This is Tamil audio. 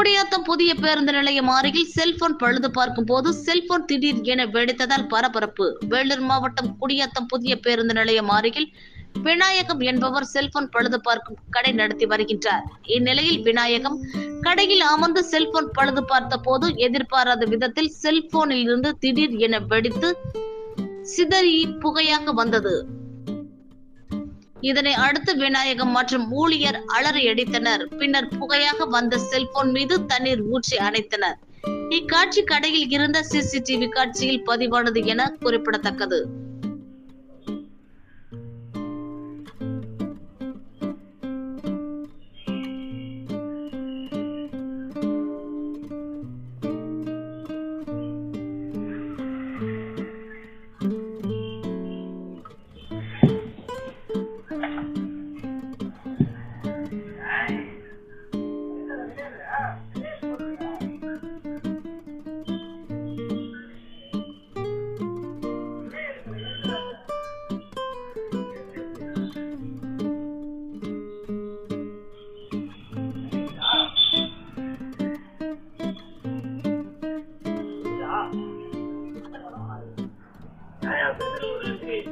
குடியாத்தம் புதிய பேருந்து நிலையம் அருகில் செல்போன் பழுது பார்க்கும் போது செல்போன் திடீர் என வெடித்ததால் பரபரப்பு. வேலூர் மாவட்டம் குடியாத்தம் புதிய பேருந்து நிலையம் அருகில் விநாயகம் என்பவர் செல்போன் பழுது பார்க்கும் கடை நடத்தி வருகின்றார். இந்நிலையில் விநாயகம் கடையில் அமர்ந்து செல்போன் பழுது பார்த்த போது எதிர்பாராத விதத்தில் செல்போனில் இருந்து திடீர் என வெடித்து சிதறி புகையாக வந்தது. இதனை அடுத்து விநாயகம் மற்றும் ஊழியர் அலறி அடித்தனர். பின்னர் புகையாக வந்த செல்போன் மீது தண்ணீர் ஊற்றி அணைத்தனர். இக்காட்சி கடையில் இருந்த சிசிடிவி காட்சியில் பதிவானது என குறிப்பிடத்தக்கது. 对啊，肯定输对了。对，输对了。对啊，哎呀，真的输对了。